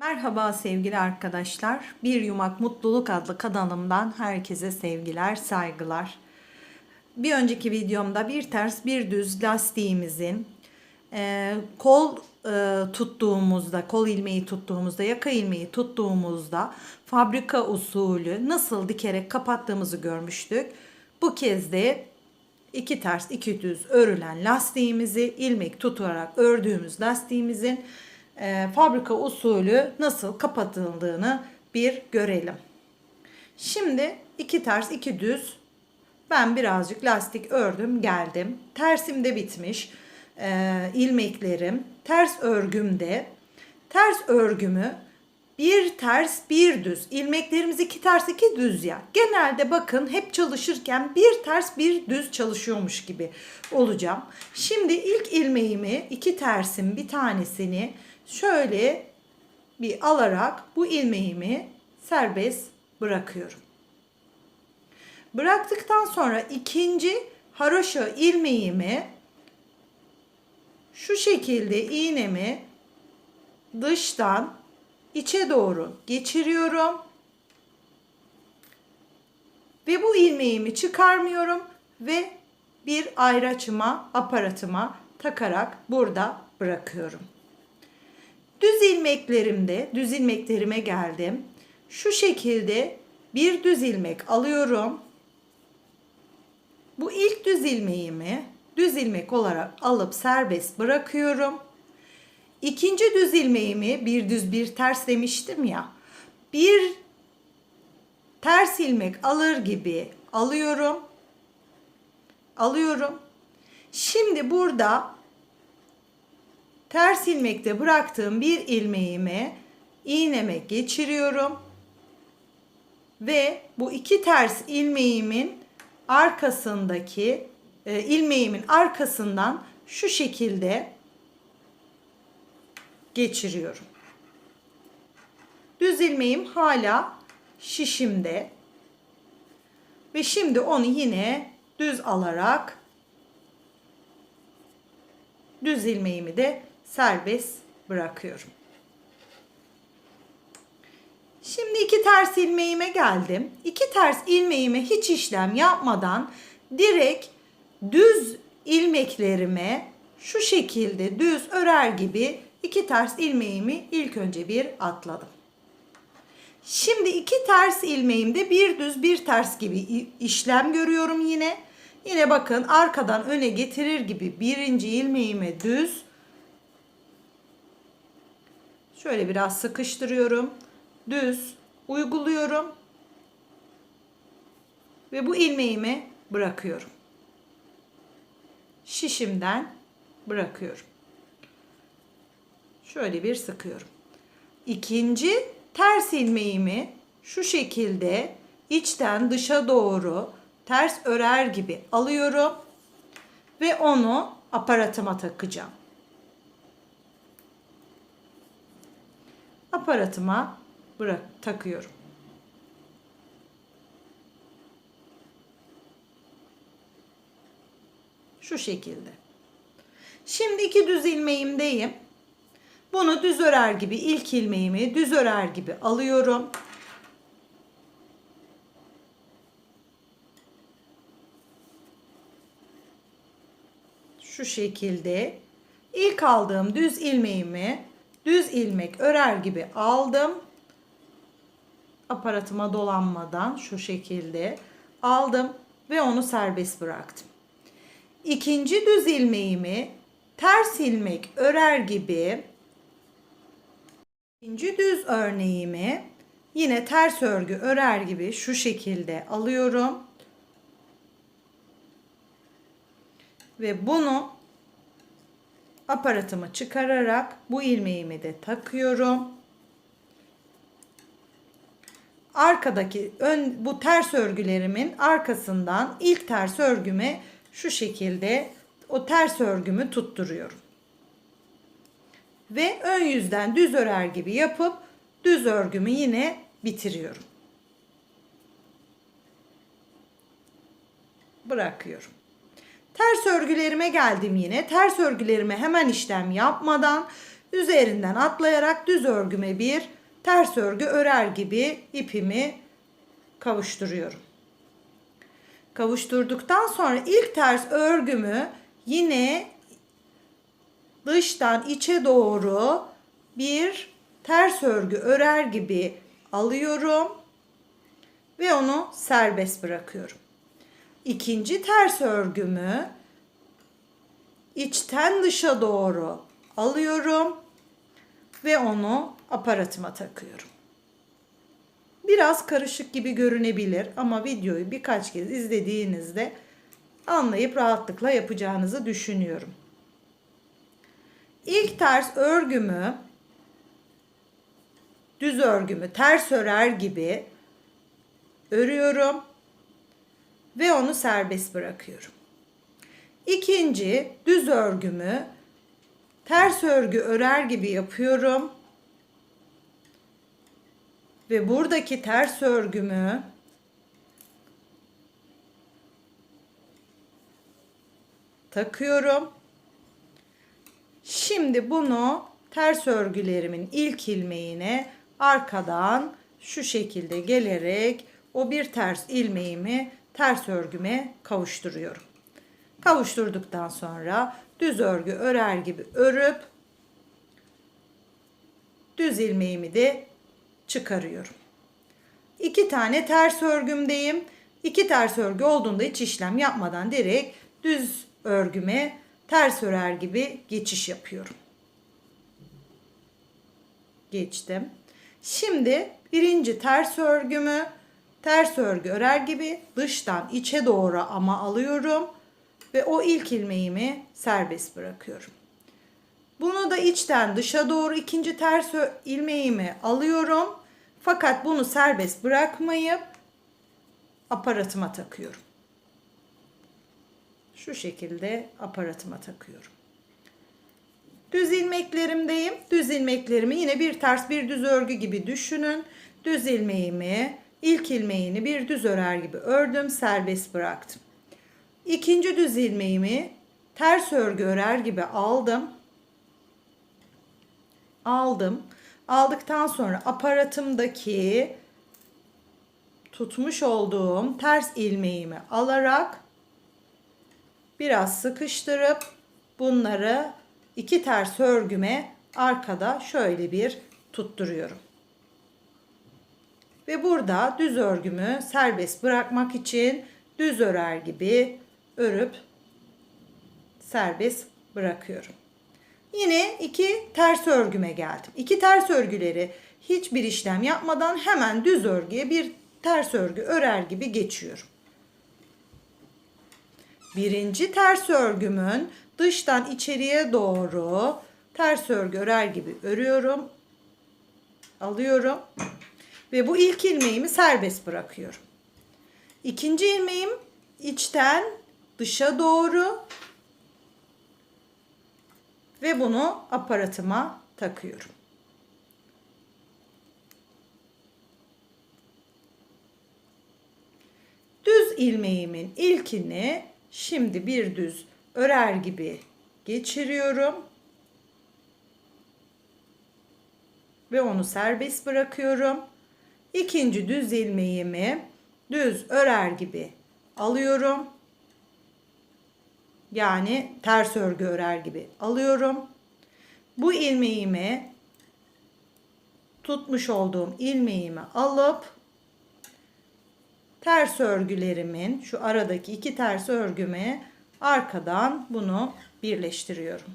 Merhaba sevgili arkadaşlar. Bir Yumak Mutluluk adlı kanalımdan herkese sevgiler, saygılar. Bir önceki videomda bir ters bir düz lastiğimizin e, kol e, tuttuğumuzda, kol ilmeği tuttuğumuzda, yaka ilmeği tuttuğumuzda fabrika usulü nasıl dikerek kapattığımızı görmüştük. Bu kez de iki ters iki düz örülen lastiğimizi ilmek tutarak ördüğümüz lastiğimizin e, fabrika usulü nasıl kapatıldığını bir görelim. Şimdi iki ters iki düz ben birazcık lastik ördüm geldim. Tersim de bitmiş. E, ilmeklerim ters örgümde. Ters örgümü bir ters bir düz. İlmeklerimiz iki ters iki düz ya. Genelde bakın hep çalışırken bir ters bir düz çalışıyormuş gibi olacağım. Şimdi ilk ilmeğimi iki tersin bir tanesini şöyle bir alarak bu ilmeğimi serbest bırakıyorum. Bıraktıktan sonra ikinci haroşa ilmeğimi şu şekilde iğnemi dıştan içe doğru geçiriyorum. Ve bu ilmeğimi çıkarmıyorum ve bir ayraçıma, aparatıma takarak burada bırakıyorum. Düz ilmeklerimde, düz ilmeklerime geldim. Şu şekilde bir düz ilmek alıyorum. Bu ilk düz ilmeğimi düz ilmek olarak alıp serbest bırakıyorum. İkinci düz ilmeğimi bir düz bir ters demiştim ya. Bir ters ilmek alır gibi alıyorum. Alıyorum. Şimdi burada ters ilmekte bıraktığım bir ilmeğimi iğneme geçiriyorum. Ve bu iki ters ilmeğimin arkasındaki e, ilmeğimin arkasından şu şekilde geçiriyorum. Düz ilmeğim hala şişimde. Ve şimdi onu yine düz alarak düz ilmeğimi de serbest bırakıyorum. Şimdi iki ters ilmeğime geldim. İki ters ilmeğime hiç işlem yapmadan direkt düz ilmeklerime şu şekilde düz örer gibi iki ters ilmeğimi ilk önce bir atladım. Şimdi iki ters ilmeğimde bir düz bir ters gibi işlem görüyorum yine. Yine bakın arkadan öne getirir gibi birinci ilmeğime düz. Şöyle biraz sıkıştırıyorum. Düz uyguluyorum. Ve bu ilmeğimi bırakıyorum. Şişimden bırakıyorum. Şöyle bir sıkıyorum. İkinci ters ilmeğimi şu şekilde içten dışa doğru ters örer gibi alıyorum ve onu aparatıma takacağım. Aparatıma bırak takıyorum. Şu şekilde. Şimdi iki düz ilmeğimdeyim. Bunu düz örer gibi ilk ilmeğimi düz örer gibi alıyorum. Şu şekilde ilk aldığım düz ilmeğimi düz ilmek örer gibi aldım. Aparatıma dolanmadan şu şekilde aldım ve onu serbest bıraktım. İkinci düz ilmeğimi ters ilmek örer gibi İkinci düz örneğimi yine ters örgü örer gibi şu şekilde alıyorum. Ve bunu aparatımı çıkararak bu ilmeğimi de takıyorum. Arkadaki ön bu ters örgülerimin arkasından ilk ters örgüme şu şekilde o ters örgümü tutturuyorum ve ön yüzden düz örer gibi yapıp düz örgümü yine bitiriyorum. Bırakıyorum. Ters örgülerime geldim yine. Ters örgülerime hemen işlem yapmadan üzerinden atlayarak düz örgüme bir ters örgü örer gibi ipimi kavuşturuyorum. Kavuşturduktan sonra ilk ters örgümü yine dıştan içe doğru bir ters örgü örer gibi alıyorum ve onu serbest bırakıyorum. İkinci ters örgümü içten dışa doğru alıyorum ve onu aparatıma takıyorum. Biraz karışık gibi görünebilir ama videoyu birkaç kez izlediğinizde anlayıp rahatlıkla yapacağınızı düşünüyorum. İlk ters örgümü düz örgümü ters örer gibi örüyorum ve onu serbest bırakıyorum. İkinci düz örgümü ters örgü örer gibi yapıyorum. Ve buradaki ters örgümü takıyorum. Şimdi bunu ters örgülerimin ilk ilmeğine arkadan şu şekilde gelerek o bir ters ilmeğimi ters örgüme kavuşturuyorum. Kavuşturduktan sonra düz örgü örer gibi örüp düz ilmeğimi de çıkarıyorum. İki tane ters örgümdeyim. İki ters örgü olduğunda hiç işlem yapmadan direkt düz örgüme ters örer gibi geçiş yapıyorum. Geçtim. Şimdi birinci ters örgümü ters örgü örer gibi dıştan içe doğru ama alıyorum ve o ilk ilmeğimi serbest bırakıyorum. Bunu da içten dışa doğru ikinci ters ilmeğimi alıyorum. Fakat bunu serbest bırakmayıp aparatıma takıyorum. Şu şekilde aparatıma takıyorum. Düz ilmeklerimdeyim. Düz ilmeklerimi yine bir ters bir düz örgü gibi düşünün. Düz ilmeğimi ilk ilmeğini bir düz örer gibi ördüm, serbest bıraktım. İkinci düz ilmeğimi ters örgü örer gibi aldım. Aldım. Aldıktan sonra aparatımdaki tutmuş olduğum ters ilmeğimi alarak biraz sıkıştırıp bunları iki ters örgüme arkada şöyle bir tutturuyorum. Ve burada düz örgümü serbest bırakmak için düz örer gibi örüp serbest bırakıyorum. Yine iki ters örgüme geldim. İki ters örgüleri hiçbir işlem yapmadan hemen düz örgüye bir ters örgü örer gibi geçiyorum. Birinci ters örgümün dıştan içeriye doğru ters örgü örer gibi örüyorum. Alıyorum. Ve bu ilk ilmeğimi serbest bırakıyorum. İkinci ilmeğim içten dışa doğru ve bunu aparatıma takıyorum. Düz ilmeğimin ilkini şimdi bir düz örer gibi geçiriyorum. Ve onu serbest bırakıyorum. İkinci düz ilmeğimi düz örer gibi alıyorum. Yani ters örgü örer gibi alıyorum. Bu ilmeğimi tutmuş olduğum ilmeğimi alıp ters örgülerimin şu aradaki iki ters örgüme arkadan bunu birleştiriyorum.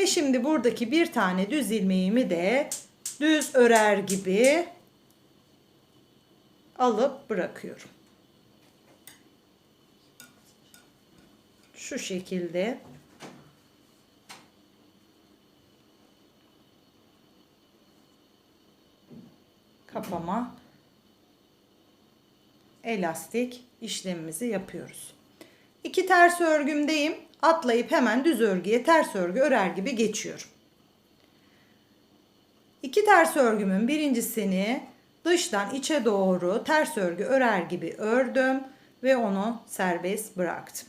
Ve şimdi buradaki bir tane düz ilmeğimi de düz örer gibi alıp bırakıyorum. Şu şekilde kapama elastik işlemimizi yapıyoruz. İki ters örgümdeyim. Atlayıp hemen düz örgüye ters örgü örer gibi geçiyorum. İki ters örgümün birincisini dıştan içe doğru ters örgü örer gibi ördüm ve onu serbest bıraktım.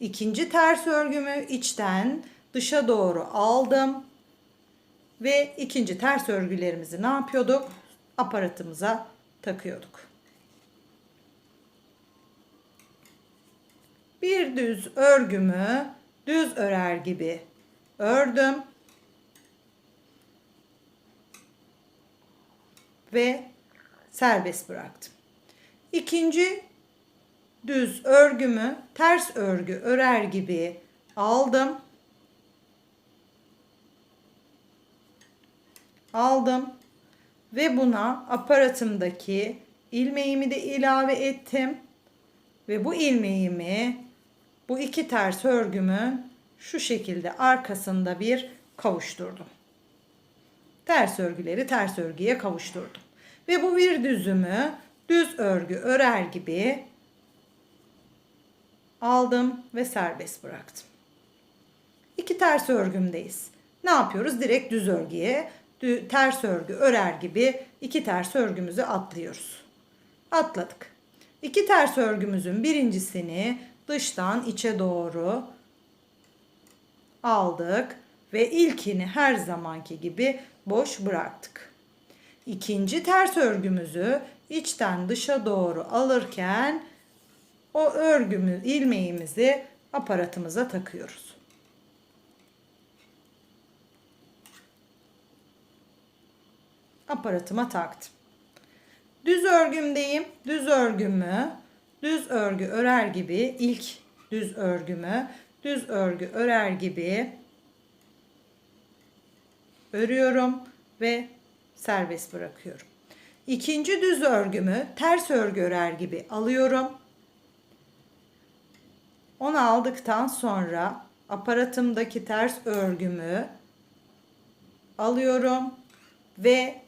İkinci ters örgümü içten dışa doğru aldım. Ve ikinci ters örgülerimizi ne yapıyorduk? Aparatımıza takıyorduk. Bir düz örgümü düz örer gibi ördüm. Ve serbest bıraktım. İkinci düz örgümü ters örgü örer gibi aldım. Aldım ve buna aparatımdaki ilmeğimi de ilave ettim. Ve bu ilmeğimi bu iki ters örgümün şu şekilde arkasında bir kavuşturdum. Ters örgüleri ters örgüye kavuşturdum. Ve bu bir düzümü düz örgü örer gibi aldım ve serbest bıraktım. İki ters örgümdeyiz. Ne yapıyoruz? Direkt düz örgüye ters örgü örer gibi iki ters örgümüzü atlıyoruz. Atladık. İki ters örgümüzün birincisini dıştan içe doğru aldık ve ilkini her zamanki gibi boş bıraktık. İkinci ters örgümüzü içten dışa doğru alırken o örgümü ilmeğimizi aparatımıza takıyoruz. Aparatıma taktım. Düz örgümdeyim. Düz örgümü düz örgü örer gibi ilk düz örgümü düz örgü örer gibi örüyorum ve serbest bırakıyorum. İkinci düz örgümü ters örgü örer gibi alıyorum. Onu aldıktan sonra aparatımdaki ters örgümü alıyorum ve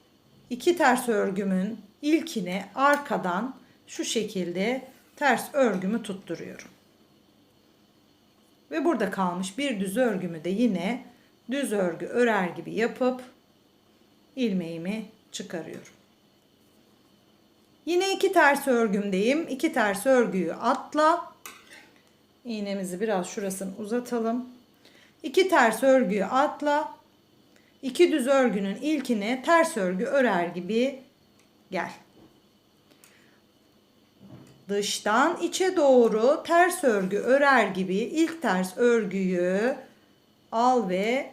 iki ters örgümün ilkine arkadan şu şekilde ters örgümü tutturuyorum. Ve burada kalmış bir düz örgümü de yine düz örgü örer gibi yapıp ilmeğimi çıkarıyorum. Yine iki ters örgümdeyim. İki ters örgüyü atla. İğnemizi biraz şurasını uzatalım. İki ters örgüyü atla. İki düz örgünün ilkine ters örgü örer gibi gel dıştan içe doğru ters örgü örer gibi ilk ters örgüyü al ve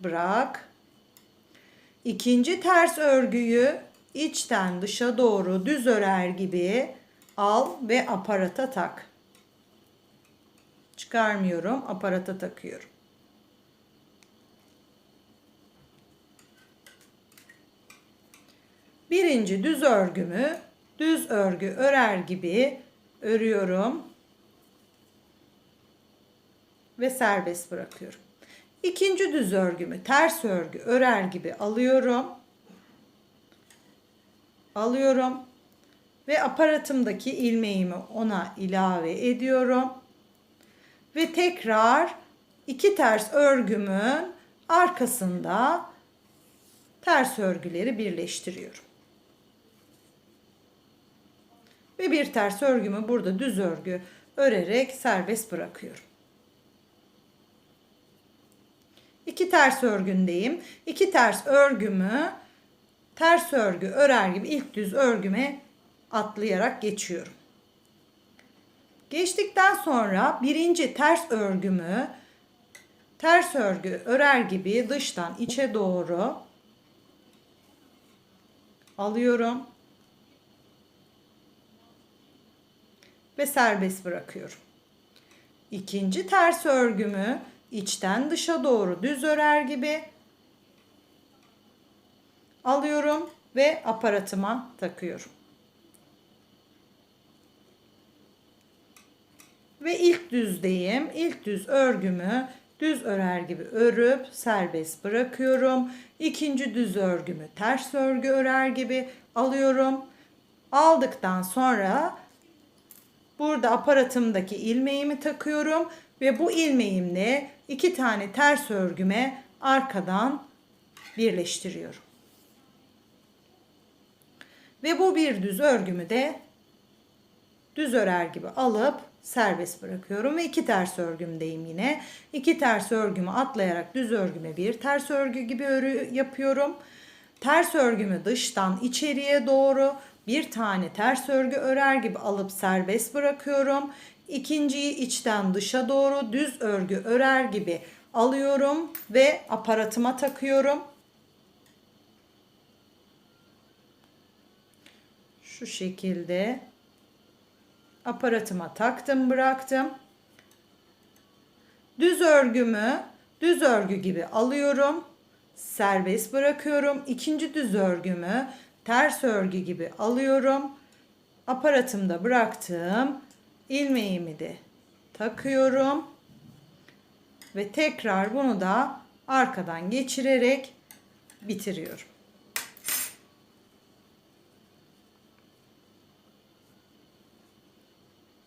bırak. İkinci ters örgüyü içten dışa doğru düz örer gibi al ve aparata tak. Çıkarmıyorum, aparata takıyorum. Birinci düz örgümü düz örgü örer gibi örüyorum ve serbest bırakıyorum. İkinci düz örgümü ters örgü örer gibi alıyorum. Alıyorum ve aparatımdaki ilmeğimi ona ilave ediyorum. Ve tekrar iki ters örgümün arkasında ters örgüleri birleştiriyorum. Ve bir ters örgümü burada düz örgü örerek serbest bırakıyorum. İki ters örgündeyim. İki ters örgümü ters örgü örer gibi ilk düz örgüme atlayarak geçiyorum. Geçtikten sonra birinci ters örgümü ters örgü örer gibi dıştan içe doğru alıyorum. Ve serbest bırakıyorum. İkinci ters örgümü içten dışa doğru düz örer gibi alıyorum ve aparatıma takıyorum. Ve ilk düzdeyim. İlk düz örgümü düz örer gibi örüp serbest bırakıyorum. İkinci düz örgümü ters örgü örer gibi alıyorum. Aldıktan sonra Burada aparatımdaki ilmeğimi takıyorum ve bu ilmeğimle iki tane ters örgüme arkadan birleştiriyorum. Ve bu bir düz örgümü de düz örer gibi alıp serbest bırakıyorum ve iki ters örgümdeyim yine. İki ters örgümü atlayarak düz örgüme bir ters örgü gibi örü yapıyorum. Ters örgümü dıştan içeriye doğru bir tane ters örgü örer gibi alıp serbest bırakıyorum. İkinciyi içten dışa doğru düz örgü örer gibi alıyorum ve aparatıma takıyorum. Şu şekilde aparatıma taktım bıraktım. Düz örgümü düz örgü gibi alıyorum. Serbest bırakıyorum. İkinci düz örgümü ters örgü gibi alıyorum. Aparatımda bıraktım. ilmeğimi de takıyorum. Ve tekrar bunu da arkadan geçirerek bitiriyorum.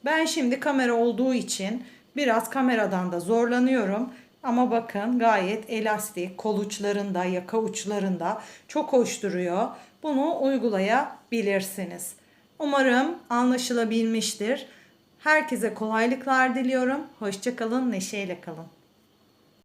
Ben şimdi kamera olduğu için biraz kameradan da zorlanıyorum. Ama bakın gayet elastik, kol uçlarında, yaka uçlarında çok hoş duruyor. Bunu uygulayabilirsiniz. Umarım anlaşılabilmiştir. Herkese kolaylıklar diliyorum. Hoşçakalın, neşeyle kalın.